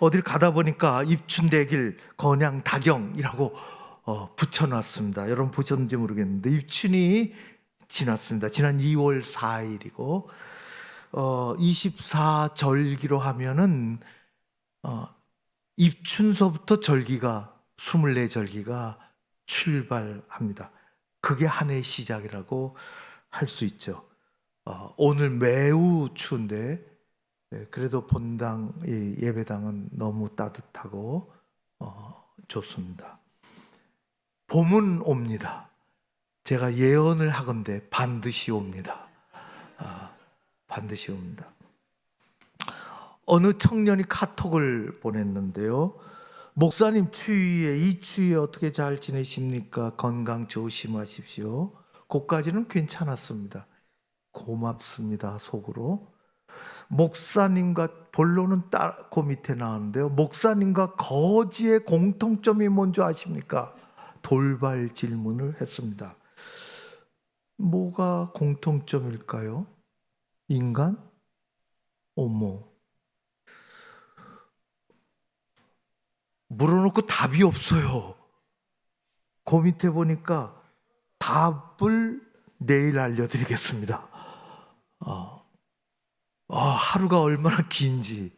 어딜 가다 보니까 입춘대길 건양 다경이라고 어, 붙여놨습니다. 여러분 보셨는지 모르겠는데 입춘이 지났습니다. 지난 2월 4일이고 어, 24절기로 하면은 어, 입춘서부터 절기가 24절기가 출발합니다. 그게 한 해의 시작이라고 할 수 있죠. 어, 오늘 매우 추운데 네, 그래도 본당 이 예배당은 너무 따뜻하고 어, 좋습니다. 봄은 옵니다. 제가 예언을 하건대 반드시 옵니다. 아, 반드시 옵니다. 어느 청년이 카톡을 보냈는데요. 목사님 추위에 이 추위에 어떻게 잘 지내십니까? 건강 조심하십시오. 그까지는 괜찮았습니다. 고맙습니다. 속으로. 목사님과 본론은 따, 그 밑에 나왔는데요. 목사님과 거지의 공통점이 뭔지 아십니까? 돌발 질문을 했습니다. 뭐가 공통점일까요? 인간? 어머. 물어놓고 답이 없어요. 그 밑에 보니까 답을 내일 알려드리겠습니다. 어. 아, 하루가 얼마나 긴지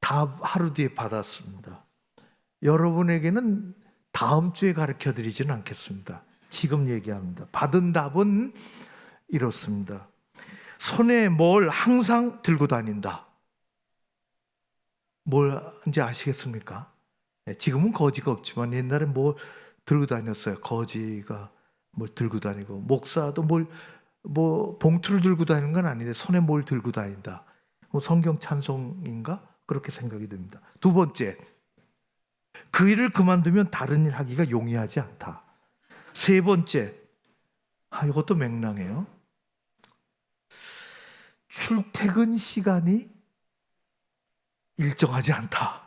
답 하루 뒤에 받았습니다. 여러분에게는 다음 주에 가르쳐 드리지는 않겠습니다. 지금 얘기합니다. 받은 답은 이렇습니다. 손에 뭘 항상 들고 다닌다. 뭘인지 아시겠습니까? 네, 지금은 거지가 없지만 옛날에 뭘 들고 다녔어요. 거지가 뭘 들고 다니고 목사도 뭘 뭐 봉투를 들고 다니는 건 아닌데 손에 뭘 들고 다닌다. 뭐 성경 찬송인가 그렇게 생각이 듭니다. 두 번째, 그 일을 그만두면 다른 일 하기가 용이하지 않다. 세 번째, 아 이것도 맹랑해요. 출퇴근 시간이 일정하지 않다.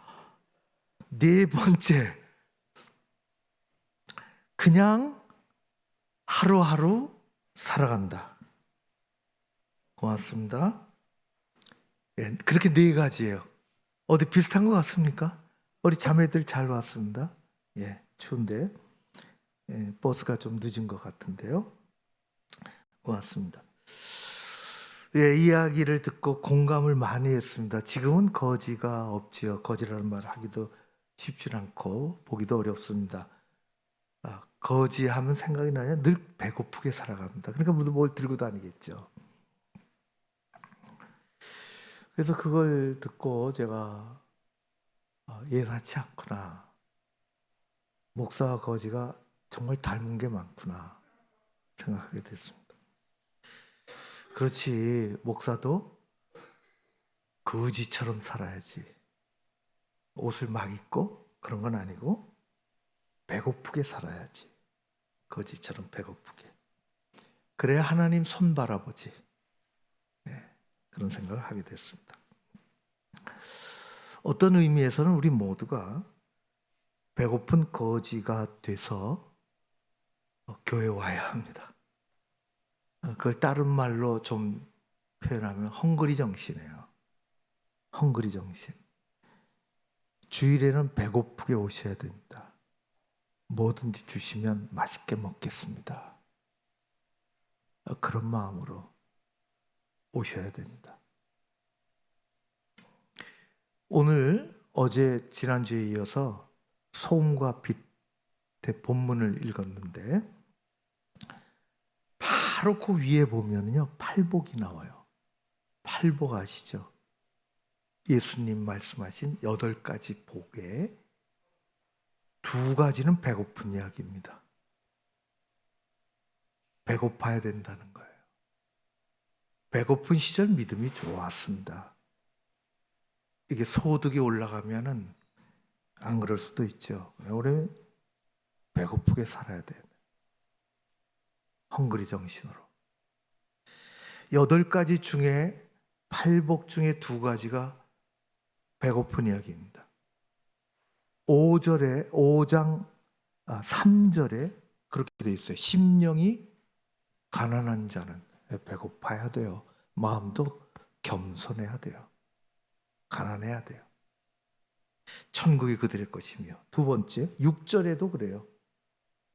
네 번째, 그냥 하루하루 살아간다. 고맙습니다. 예, 그렇게 네 가지예요. 어디 비슷한 것 같습니까? 우리 자매들 잘 왔습니다. 예, 추운데 예, 버스가 좀 늦은 것 같은데요. 고맙습니다. 예, 이야기를 듣고 공감을 많이 했습니다. 지금은 거지가 없지요. 거지라는 말을 하기도 쉽지 않고 보기도 어렵습니다. 아, 거지하면 생각이 나냐? 늘 배고프게 살아갑니다. 그러니까 모두 뭘 들고 다니겠죠. 그래서 그걸 듣고 제가 아, 예사치 않구나. 목사와 거지가 정말 닮은 게 많구나 생각하게 됐습니다. 그렇지 목사도 거지처럼 살아야지. 옷을 막 입고 그런 건 아니고 배고프게 살아야지. 거지처럼 배고프게. 그래야 하나님 손 바라보지. 네, 그런 생각을 하게 됐습니다. 어떤 의미에서는 우리 모두가 배고픈 거지가 돼서 어, 교회 와야 합니다. 어, 그걸 다른 말로 좀 표현하면 헝그리 정신이에요. 헝그리 정신. 주일에는 배고프게 오셔야 됩니다. 뭐든지 주시면 맛있게 먹겠습니다. 어, 그런 마음으로 오셔야 됩니다. 오늘 어제 지난주에 이어서 소음과 빛의 본문을 읽었는데 바로 그 위에 보면요 팔복이 나와요. 팔복 아시죠? 예수님 말씀하신 여덟 가지 복에 두 가지는 배고픈 이야기입니다. 배고파야 된다는 거예요. 배고픈 시절 믿음이 좋았습니다. 이게 소득이 올라가면은 안 그럴 수도 있죠. 우리 배고프게 살아야 돼요. 헝그리 정신으로. 여덟 가지 중에 팔복 중에 두 가지가 배고픈 이야기입니다. 5절에 5장 아, 3절에 그렇게 돼 있어요. 심령이 가난한 자는 배고파야 돼요. 마음도 겸손해야 돼요. 가난해야 돼요. 천국이 그들의 것이며 두 번째 6절에도 그래요.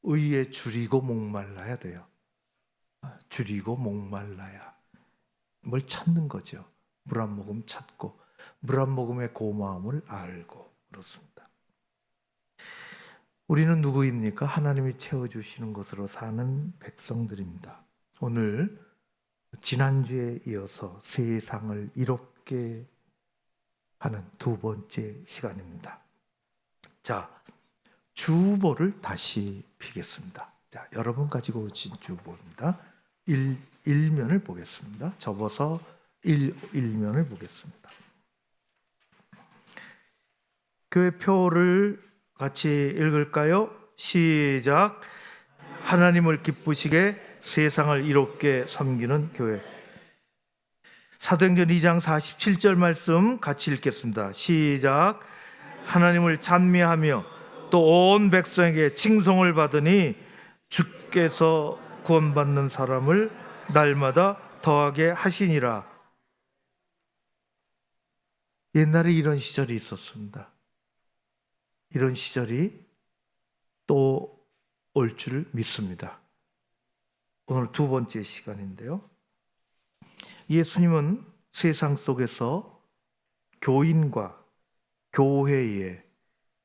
의에 줄이고 목말라야 돼요. 아, 줄이고 목말라야 뭘 찾는 거죠. 물 한 모금 찾고 물 한 모금의 고마움을 알고 그렇습니다. 우리는 누구입니까? 하나님이 채워주시는 것으로 사는 백성들입니다. 오늘 지난주에 이어서 세상을 이롭게 하는 두 번째 시간입니다. 자, 주보를 다시 피겠습니다. 자, 여러분 가지고 오신 주보입니다. 1, 일면을 보겠습니다. 접어서 1, 일면을 보겠습니다. 교회 표를 같이 읽을까요? 시작. 하나님을 기쁘시게 세상을 이롭게 섬기는 교회. 사도행전 2장 47절 말씀 같이 읽겠습니다. 시작. 하나님을 찬미하며 또 온 백성에게 칭송을 받으니 주께서 구원받는 사람을 날마다 더하게 하시니라. 옛날에 이런 시절이 있었습니다. 이런 시절이 또 올 줄 믿습니다. 오늘 두 번째 시간인데요. 예수님은 세상 속에서 교인과 교회의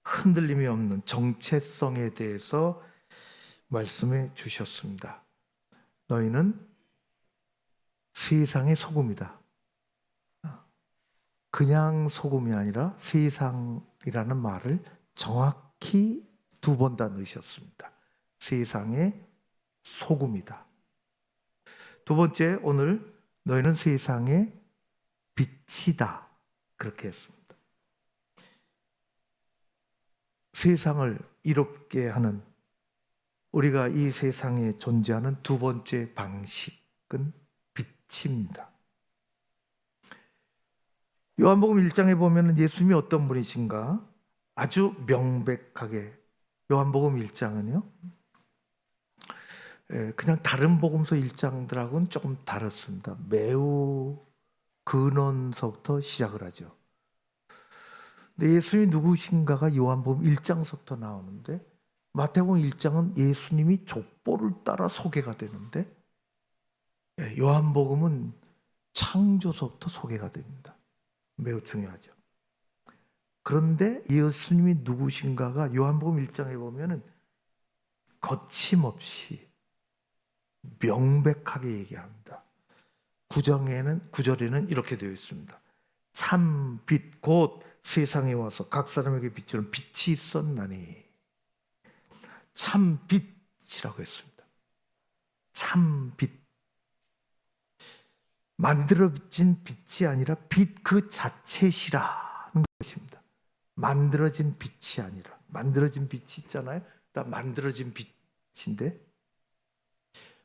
흔들림이 없는 정체성에 대해서 말씀해 주셨습니다. 너희는 세상의 소금이다. 그냥 소금이 아니라 세상이라는 말을 정확히 두 번 다 넣으셨습니다. 세상의 소금이다. 두 번째, 오늘 너희는 세상의 빛이다. 그렇게 했습니다. 세상을 이롭게 하는 우리가 이 세상에 존재하는 두 번째 방식은 빛입니다. 요한복음 1장에 보면 예수님이 어떤 분이신가 아주 명백하게 요한복음 1장은요. 예, 그냥 다른 복음서 1장들하고는 조금 다릅니다. 매우 근원서부터 시작을 하죠. 근데 예수님이 누구신가가 요한복음 1장서부터 나오는데 마태복음 1장은 예수님이 족보를 따라 소개가 되는데 예, 요한복음은 창조서부터 소개가 됩니다. 매우 중요하죠. 그런데 예수님이 누구신가가 요한복음 1장에 보면은 거침없이 명백하게 얘기합니다. 구정에는 구절에는 이렇게 되어 있습니다. 참 빛 곧 세상에 와서 각 사람에게 비추는 빛이 있었나니 참 빛이라고 했습니다. 참 빛. 만들어진 빛이 아니라 빛 그 자체시라는 것입니다. 만들어진 빛이 아니라 만들어진 빛이 있잖아요. 나 만들어진 빛인데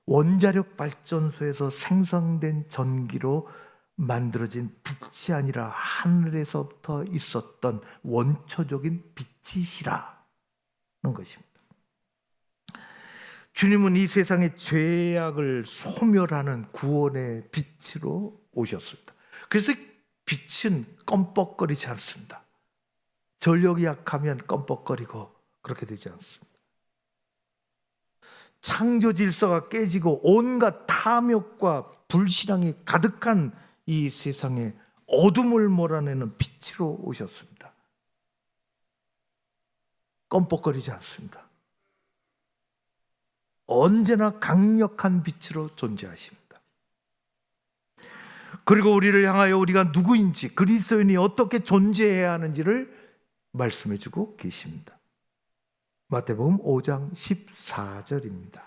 원자력 발전소에서 생성된 전기로 만들어진 빛이 아니라 하늘에서부터 있었던 원초적인 빛이시라는 것입니다. 주님은 이 세상의 죄악을 소멸하는 구원의 빛으로 오셨습니다. 그래서 빛은 껌뻑거리지 않습니다. 전력이 약하면 껌뻑거리고 그렇게 되지 않습니다. 창조 질서가 깨지고 온갖 탐욕과 불신앙이 가득한 이 세상에 어둠을 몰아내는 빛으로 오셨습니다. 껌뻑거리지 않습니다. 언제나 강력한 빛으로 존재하십니다. 그리고 우리를 향하여 우리가 누구인지 그리스도인이 어떻게 존재해야 하는지를 말씀해 주고 계십니다. 마태복음 5장 14절입니다.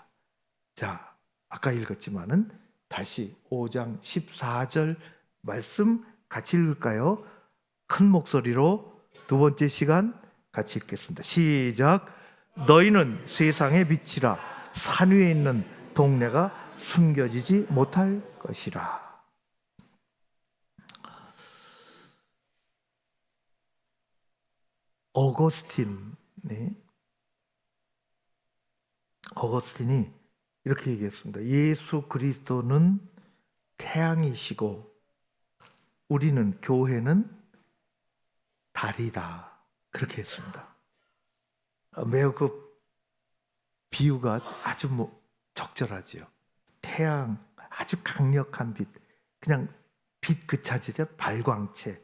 자, 아까 읽었지만은 다시 5장 14절 말씀 같이 읽을까요? 큰 목소리로 두 번째 시간 같이 읽겠습니다. 시작. 너희는 세상의 빛이라 산 위에 있는 동네가 숨겨지지 못할 것이라. 어거스틴이 어거스틴이 이렇게 얘기했습니다. 예수 그리스도는 태양이시고 우리는 교회는 달이다. 그렇게 했습니다. 어, 매우 그 비유가 아주 뭐 적절하지요. 태양 아주 강력한 빛, 그냥 빛 그 자체죠 발광체.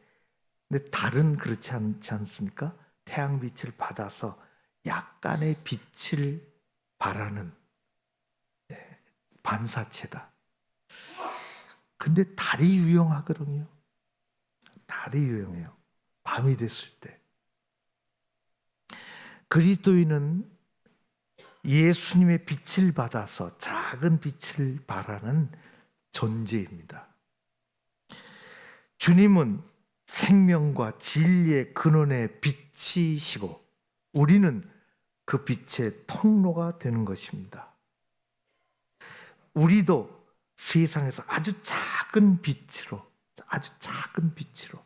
근데 달은 그렇지 않지 않습니까? 태양 빛을 받아서 약간의 빛을 발하는 네, 반사체다. 근데 달이 유용하거든요. 달이 유용해요. 밤이 됐을 때. 그리스도인은 예수님의 빛을 받아서 작은 빛을 발하는 존재입니다. 주님은 생명과 진리의 근원의 빛이시고 우리는 그 빛의 통로가 되는 것입니다. 우리도 세상에서 아주 작은 빛으로 아주 작은 빛으로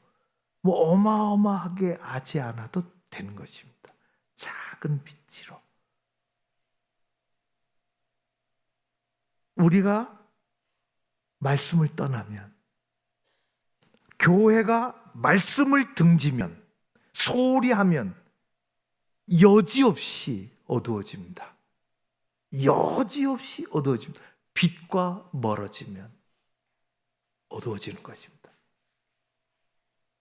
뭐 어마어마하게 하지 않아도 되는 것입니다. 작은 빛으로 우리가 말씀을 떠나면 교회가 말씀을 등지면 소홀히 하면 여지없이 어두워집니다. 여지없이 어두워집니다. 빛과 멀어지면 어두워지는 것입니다.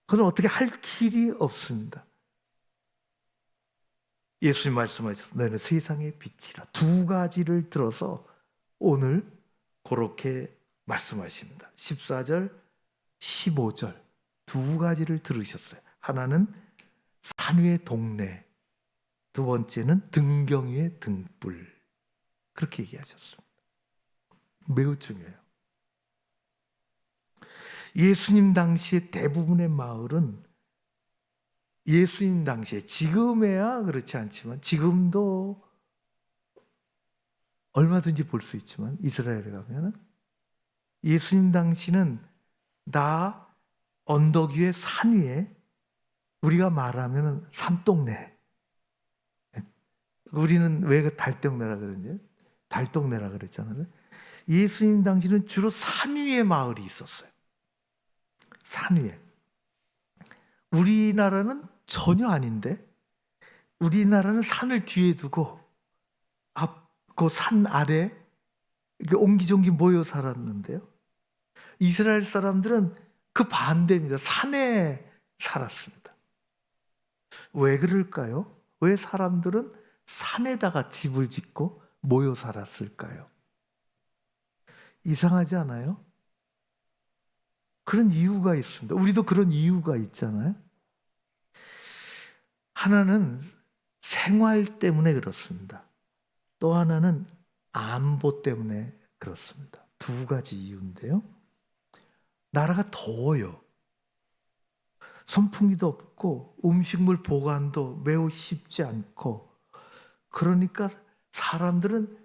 그건 어떻게 할 길이 없습니다. 예수님 말씀하셨어. 너는 세상의 빛이라. 두 가지를 들어서 오늘 그렇게 말씀하십니다. 14절, 15절 두 가지를 들으셨어요. 하나는 산 위의 동네, 두 번째는 등경 위의 등불. 그렇게 얘기하셨습니다. 매우 중요해요. 예수님 당시에 대부분의 마을은 예수님 당시에 지금에야 그렇지 않지만 지금도 얼마든지 볼 수 있지만 이스라엘에 가면은 예수님 당시는 나 언덕 위에 산 위에 우리가 말하면은 산동네 우리는 왜그 달동네라 그러는지 달동네라 그랬잖아요. 예수님 당시는 주로 산 위에 마을이 있었어요. 산 위에. 우리나라는 전혀 아닌데 우리나라는 산을 뒤에 두고 앞 그 산 아래 옹기종기 모여 살았는데요. 이스라엘 사람들은 그 반대입니다. 산에 살았습니다. 왜 그럴까요? 왜 사람들은 산에다가 집을 짓고 모여 살았을까요? 이상하지 않아요? 그런 이유가 있습니다. 우리도 그런 이유가 있잖아요. 하나는 생활 때문에 그렇습니다. 또 하나는 안보 때문에 그렇습니다. 두 가지 이유인데요. 나라가 더워요. 선풍기도 없고 음식물 보관도 매우 쉽지 않고 그러니까 사람들은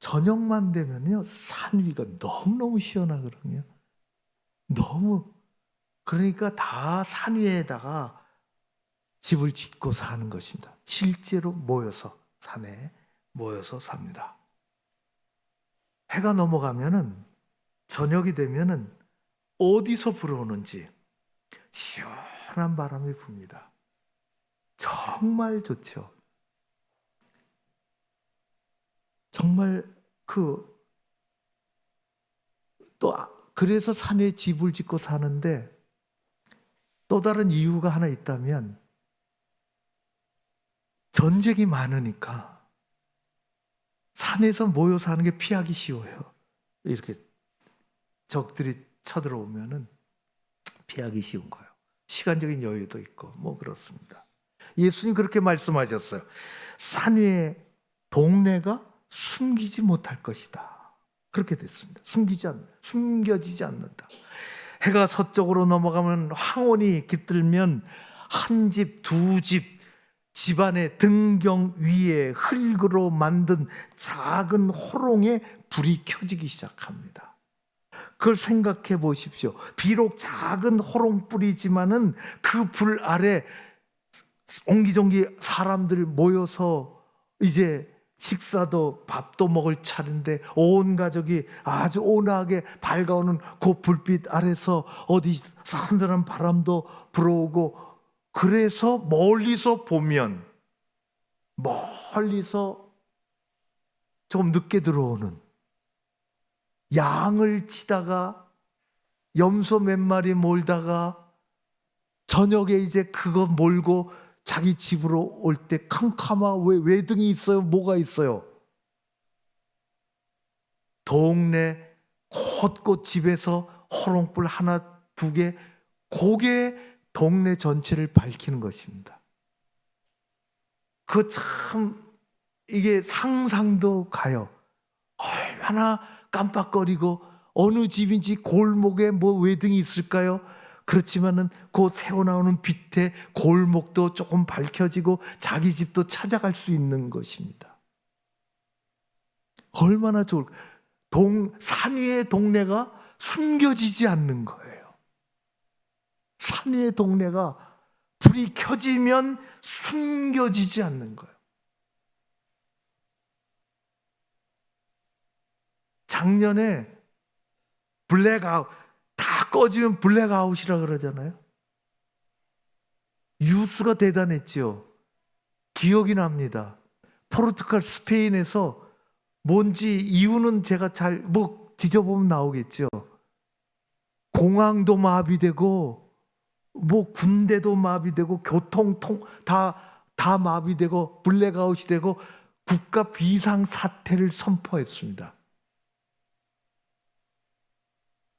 저녁만 되면요 산 위가 너무너무 시원하거든요. 너무 그러니까 다 산 위에다가 집을 짓고 사는 것입니다. 실제로 모여서 산에 모여서 삽니다. 해가 넘어가면은 저녁이 되면은 어디서 불어오는지 시원한 바람이 붑니다. 정말 좋죠. 정말 그 또 그래서 산에 집을 짓고 사는데 또 다른 이유가 하나 있다면 전쟁이 많으니까 산에서 모여 사는 게 피하기 쉬워요. 이렇게 적들이 쳐들어오면은 피하기 쉬운 거예요. 시간적인 여유도 있고 뭐 그렇습니다. 예수님 그렇게 말씀하셨어요. 산 위에 동네가 숨기지 못할 것이다. 그렇게 됐습니다. 숨기지 않, 숨겨지지 않는다. 해가 서쪽으로 넘어가면 황혼이 깃들면 한 집, 두 집, 집안의 등경 위에 흙으로 만든 작은 호롱에 불이 켜지기 시작합니다. 그걸 생각해 보십시오. 비록 작은 호롱불이지만은 그 불 아래 옹기종기 사람들 모여서 이제 식사도 밥도 먹을 차례인데 온 가족이 아주 온화하게 밝아오는 그 불빛 아래서 어디 산들한 바람도 불어오고 그래서 멀리서 보면 멀리서 좀 늦게 들어오는 양을 치다가 염소 몇 마리 몰다가 저녁에 이제 그거 몰고 자기 집으로 올 때 캄캄하 왜 외등이 있어요? 뭐가 있어요? 동네 곳곳 집에서 호롱불 하나 두 개, 고게 동네 전체를 밝히는 것입니다. 그 참 이게 상상도 가요. 얼마나 깜빡거리고 어느 집인지 골목에 뭐 외등이 있을까요? 그렇지만은 그 새어 나오는 빛에 골목도 조금 밝혀지고 자기 집도 찾아갈 수 있는 것입니다. 얼마나 좋을 동, 산 위의 동네가 숨겨지지 않는 거예요. 산 위의 동네가 불이 켜지면 숨겨지지 않는 거예요. 작년에 블랙아웃, 다 꺼지면 블랙아웃이라 그러잖아요. 뉴스가 대단했지요. 기억이 납니다. 포르투갈 스페인에서 뭔지 이유는 제가 잘 뭐 뒤져보면 나오겠죠. 공항도 마비되고 뭐 군대도 마비되고 교통 통 다 다 마비되고 블랙아웃이 되고 국가 비상 사태를 선포했습니다.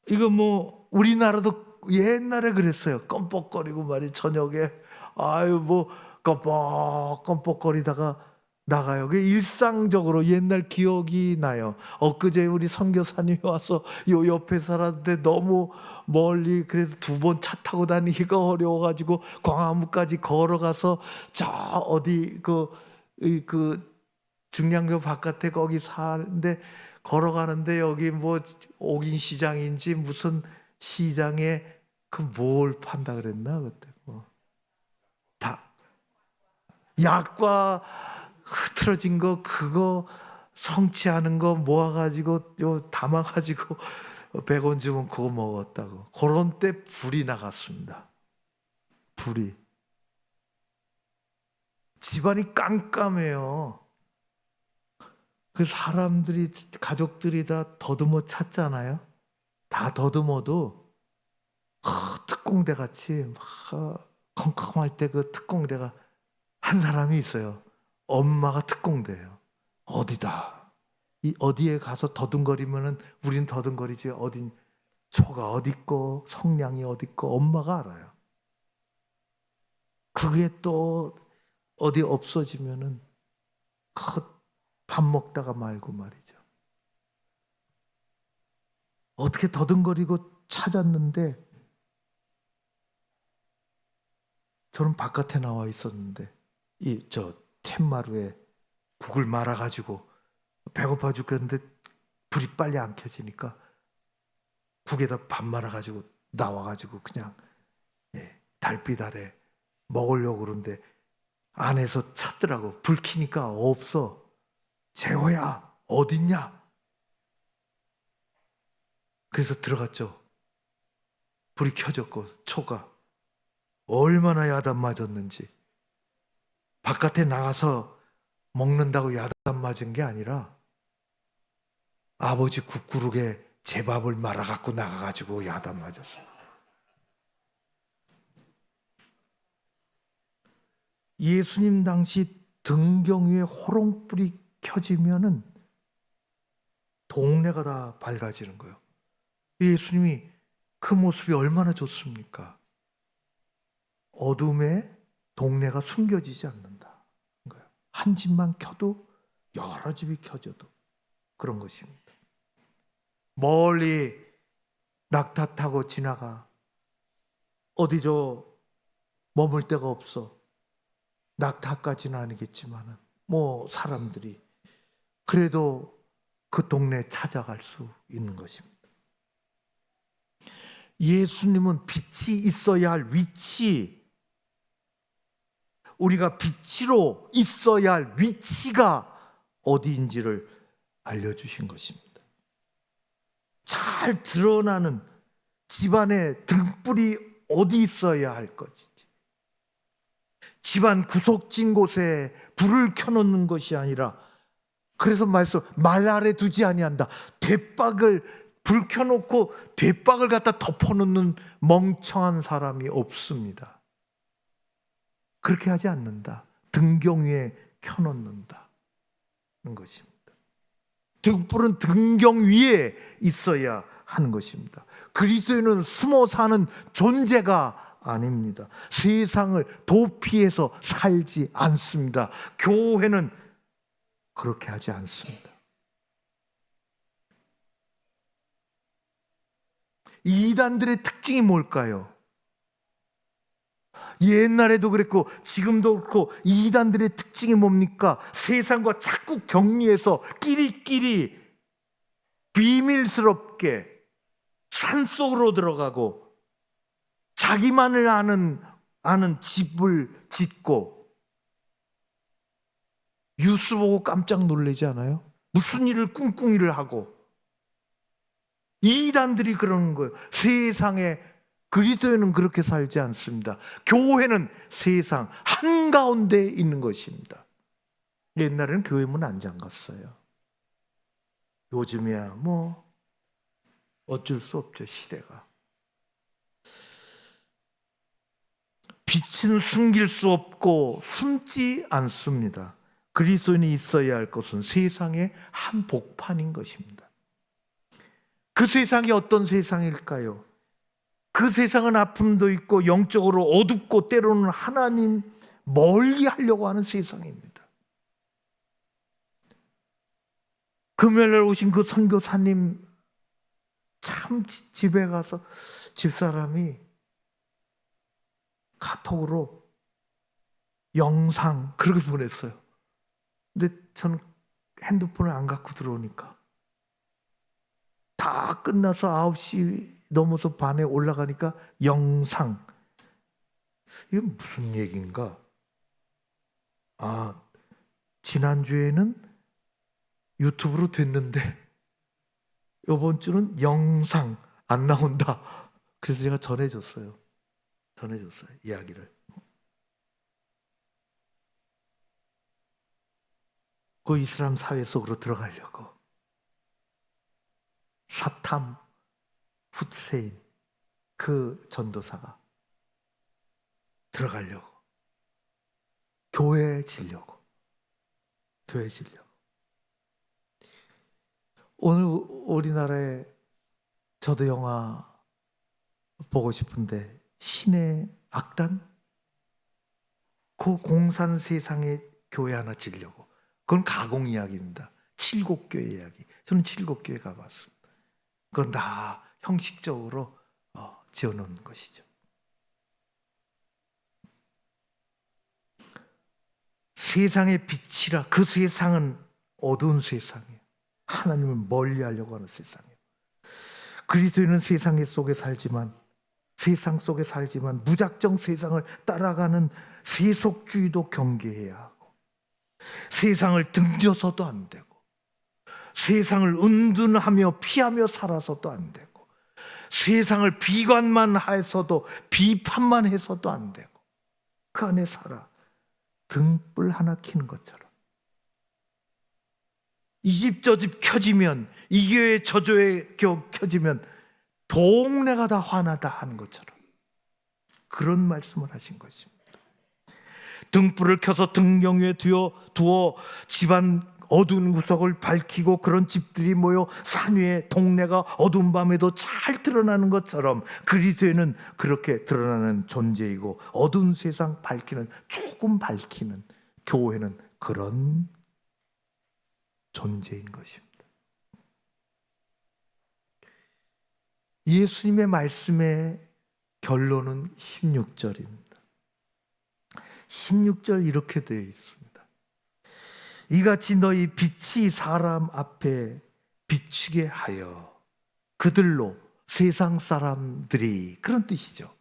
이거 뭐 우리나라도 옛날에 그랬어요. 껌뻑거리고 말이 저녁에 아유 뭐 껌뻑 껌뻑거리다가 나가요. 그 일상적으로 옛날 기억이 나요. 엊그제 우리 선교사님이 와서 요 옆에 살았는데 너무 멀리 그래서 두 번 차 타고 다니기가 어려워가지고 광화문까지 걸어가서 저 어디 그, 이그 중량교 바깥에 거기 사는데 걸어가는데 여기 뭐 옥인 시장인지 무슨 시장에 그 뭘 판다 그랬나 그때? 뭐 다. 약과 흐트러진 거 그거 성취하는 거 모아가지고 요 담아가지고 100원 주면 그거 먹었다고. 그런 때 불이 나갔습니다. 불이. 집안이 깜깜해요 그 사람들이 가족들이 다 더듬어 찾잖아요 다 더듬어도 하, 특공대 같이 막 컴컴할 때 그 특공대가 한 사람이 있어요 엄마가 특공대예요. 어디다. 이 어디에 가서 더듬거리면은 우리는 더듬거리지 어딘 초가 어디 있고 성량이 어디 있고 엄마가 알아요. 그게 또 어디 없어지면은 밥 먹다가 말고 말이죠. 어떻게 더듬거리고 찾았는데 저는 바깥에 나와 있었는데 이 저 툇마루에 국을 말아 가지고 배고파 죽겠는데 불이 빨리 안 켜지니까 국에다 밥 말아 가지고 나와 가지고 그냥 예, 달빛 아래 먹으려고 그러는데 안에서 찾더라고 불 켜니까 없어 재호야 어딨냐? 그래서 들어갔죠. 불이 켜졌고 초가. 얼마나 야단 맞았는지. 바깥에 나가서 먹는다고 야단 맞은 게 아니라 아버지 국구룩에 제 밥을 말아갖고 나가가지고 야단 맞았어요. 예수님 당시 등경 위에 호롱불이 켜지면은 동네가 다 밝아지는 거예요. 예수님이 그 모습이 얼마나 좋습니까? 어둠에 동네가 숨겨지지 않는다. 한 집만 켜도 여러 집이 켜져도 그런 것입니다. 멀리 낙타 타고 지나가 어디 저 머물 데가 없어. 낙타까지는 아니겠지만은 뭐 사람들이 그래도 그 동네에 찾아갈 수 있는 것입니다. 예수님은 빛이 있어야 할 위치, 우리가 빛으로 있어야 할 위치가 어디인지를 알려주신 것입니다. 잘 드러나는 집안의 등불이 어디 있어야 할 것인지, 집안 구석진 곳에 불을 켜놓는 것이 아니라 그래서 말씀 말 아래 두지 아니한다. 대박을 불 켜놓고 대박을 갖다 덮어놓는 멍청한 사람이 없습니다. 그렇게 하지 않는다. 등경 위에 켜놓는다. 는 것입니다. 등불은 등경 위에 있어야 하는 것입니다. 그리스도인은 숨어 사는 존재가 아닙니다. 세상을 도피해서 살지 않습니다. 교회는 그렇게 하지 않습니다. 이단들의 특징이 뭘까요? 옛날에도 그랬고 지금도 그렇고 이단들의 특징이 뭡니까? 세상과 자꾸 격리해서 끼리끼리 비밀스럽게 산속으로 들어가고 자기만을 아는 아는 집을 짓고 뉴스 보고 깜짝 놀라지 않아요? 무슨 일을 꿍꿍이를 하고 이단들이 그러는 거예요. 세상에 그리스도인은 그렇게 살지 않습니다. 교회는 세상 한가운데 있는 것입니다. 옛날에는 교회 문 안 잠갔어요. 요즘이야 뭐 어쩔 수 없죠 시대가. 빛은 숨길 수 없고 숨지 않습니다. 그리스도인이 있어야 할 것은 세상의 한 복판인 것입니다. 그 세상이 어떤 세상일까요? 그 세상은 아픔도 있고 영적으로 어둡고 때로는 하나님 멀리 하려고 하는 세상입니다. 금요일 날 오신 그 선교사님 참 지- 집에 가서 집사람이 카톡으로 영상 그렇게 보냈어요. 근데 저는 핸드폰을 안 갖고 들어오니까 다 끝나서 9시 넘어서 반에 올라가니까 영상. 이게 무슨 얘기인가? 아, 지난주에는 유튜브로 됐는데 이번 주는 영상 안 나온다. 그래서 제가 전해줬어요. 전해줬어요. 이야기를. 그 이슬람 사회 속으로 들어가려고. 사탐 후세인 그 전도사가 들어가려고. 교회 지려고. 교회 지려고. 오늘 우리나라에 저도 영화 보고 싶은데 신의 악단? 그 공산 세상에 교회 하나 지려고 그건 가공 이야기입니다 칠곡교회 이야기 저는 칠곡교회 가봤습니다 그건 다 형식적으로 어, 지어놓은 것이죠. 세상의 빛이라 그 세상은 어두운 세상이에요. 하나님을 멀리하려고 하는 세상이에요. 그리스도인은 세상 속에 살지만 세상 속에 살지만 무작정 세상을 따라가는 세속주의도 경계해야 세상을 등져서도 안 되고 세상을 은둔하며 피하며 살아서도 안 되고 세상을 비관만 해서도 비판만 해서도 안 되고 그 안에 살아 등불 하나 켜는 것처럼 이 집 저 집 켜지면 이 교회 저 교회 겨- 켜지면 동네가 다 화나다 하는 것처럼 그런 말씀을 하신 것입니다. 등불을 켜서 등경 위에 두어, 두어 집안 어두운 구석을 밝히고 그런 집들이 모여 산 위에 동네가 어두운 밤에도 잘 드러나는 것처럼 그리스도에는 그렇게 드러나는 존재이고 어두운 세상 밝히는 조금 밝히는 교회는 그런 존재인 것입니다. 예수님의 말씀의 결론은 16절입니다. 16절 이렇게 되어 있습니다. 이같이 너희 빛이 사람 앞에 비추게 하여 그들로 세상 사람들이 그런 뜻이죠.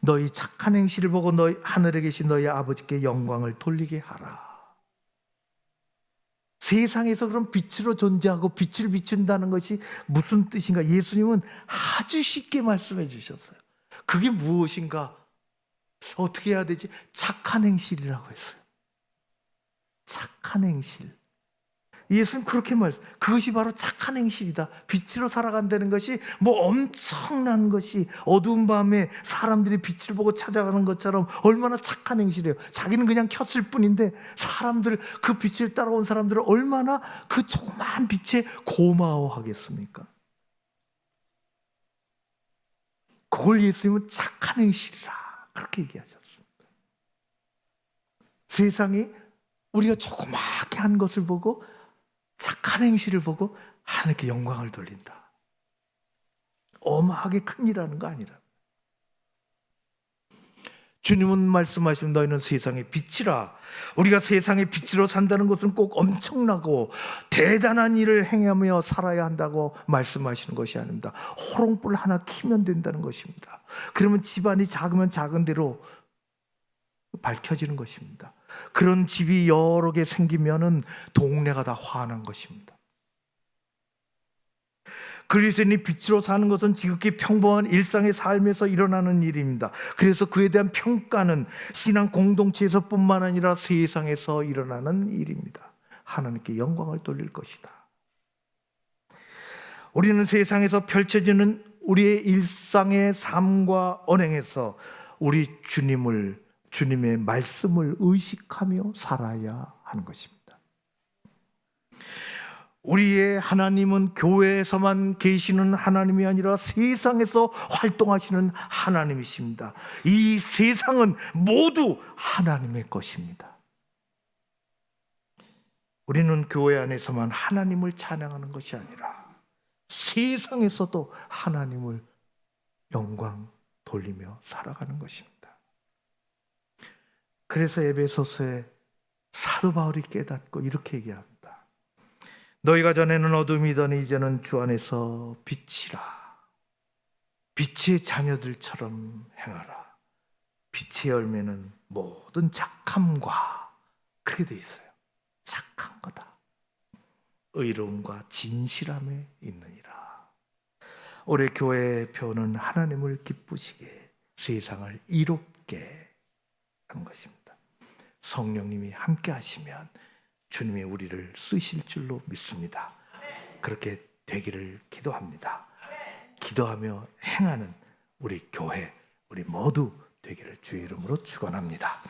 너희 착한 행실을 보고 너희 하늘에 계신 너희 아버지께 영광을 돌리게 하라. 세상에서 그런 빛으로 존재하고 빛을 비춘다는 것이 무슨 뜻인가? 예수님은 아주 쉽게 말씀해 주셨어요. 그게 무엇인가? 어떻게 해야 되지? 착한 행실이라고 했어요. 착한 행실. 예수님 그렇게 말씀. 그것이 바로 착한 행실이다. 빛으로 살아간다는 것이 뭐 엄청난 것이 어두운 밤에 사람들이 빛을 보고 찾아가는 것처럼 얼마나 착한 행실이에요. 자기는 그냥 켰을 뿐인데 사람들 그 빛을 따라온 사람들을 얼마나 그 조그마한 빛에 고마워하겠습니까? 그걸 예수님은 착한 행실이라 그렇게 얘기하셨습니다. 세상이 우리가 조그맣게 한 것을 보고 착한 행실을 보고 하나님께 영광을 돌린다. 어마하게 큰 일하는 거 아니라. 주님은 말씀하시면 너희는 세상의 빛이라. 우리가 세상의 빛으로 산다는 것은 꼭 엄청나고 대단한 일을 행하며 살아야 한다고 말씀하시는 것이 아닙니다. 호롱불 하나 키면 된다는 것입니다. 그러면 집안이 작으면 작은 대로 밝혀지는 것입니다. 그런 집이 여러 개 생기면은 동네가 다 환한 것입니다. 그리스도인이 빛으로 사는 것은 지극히 평범한 일상의 삶에서 일어나는 일입니다. 그래서 그에 대한 평가는 신앙 공동체에서뿐만 아니라 세상에서 일어나는 일입니다. 하나님께 영광을 돌릴 것이다. 우리는 세상에서 펼쳐지는 우리의 일상의 삶과 언행에서 우리 주님을 주님의 말씀을 의식하며 살아야 하는 것입니다. 우리의 하나님은 교회에서만 계시는 하나님이 아니라 세상에서 활동하시는 하나님이십니다. 이 세상은 모두 하나님의 것입니다. 우리는 교회 안에서만 하나님을 찬양하는 것이 아니라 세상에서도 하나님을 영광 돌리며 살아가는 것입니다. 그래서 에베소서에 사도 바울이 깨닫고 이렇게 얘기합니다. 너희가 전에는 어둠이더니 이제는 주 안에서 빛이라. 빛의 자녀들처럼 행하라. 빛의 열매는 모든 착함과 그렇게 돼 있어요. 착한 거다. 의로움과 진실함에 있느니라. 올해 교회의 표는 하나님을 기쁘시게 세상을 이롭게 한 것입니다. 성령님이 함께 하시면 주님이 우리를 쓰실 줄로 믿습니다. 그렇게 되기를 기도합니다. 기도하며 행하는 우리 교회, 우리 모두 되기를 주의 이름으로 축원합니다.